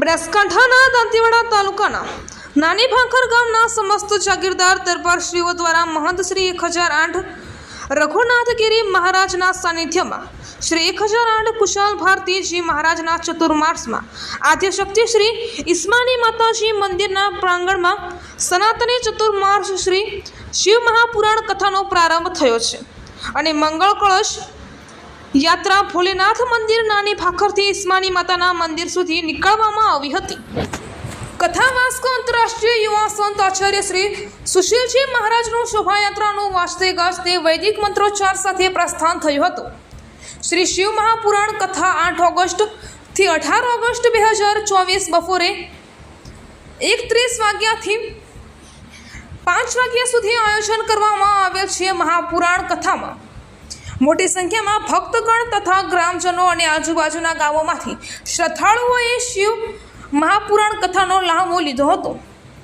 બનાસકાંઠાના દાંતીવાડા તાલુકાના નાની ભાંખર ગામના સમસ્ત જાગીરદાર દરબારશ્રીઓ દ્વારા મહંત શ્રી એક હજાર આઠ રઘુનાથગીરી મહારાજના સાનિધ્યમાં શ્રી એક હજાર આઠ કુશાલ ભારતીજી મહારાજના ચતુર્માસમાં આદ્યશક્તિ શ્રી ઈસ્માની માતાજી મંદિરના પ્રાંગણમાં સનાતની ચતુર્માસ શ્રી શિવ મહાપુરાણ કથાનો પ્રારંભ થયો છે. અને મંગળ કળશ યાત્રા ભોલેનાથ મંદિર નાની ભાખરથી ઇસ્માની માતાના મંદિર સુધી નીકળવામાં આવી હતી. કથા વાસ્કો આંતરરાષ્ટ્રીય યુવા સંત આચાર્ય શ્રી સુશીલજી મહારાજનું શોભાયાત્રાનું વાજતે ગાજતે વૈદિક મંત્રોચ્ચાર સાથે પ્રસ્થાન થયું હતું. શ્રી શિવ મહાપુરાણ કથા આઠ ઓગસ્ટથી અઢાર ઓગસ્ટ બે હજાર ચોવીસ બપોરે એકત્રીસ વાગ્યાથી પાંચ વાગ્યા સુધી આયોજન કરવામાં આવેલ છે મહાપુરાણ કથામાં. મોટી સંખ્યામાં ભક્તગણ તથા ગ્રામજનો અને આજુબાજુના ગામોમાંથી શ્રદ્ધાળુઓએ શિવ મહાપુરાણ કથાનો લાહવો લીધો હતો.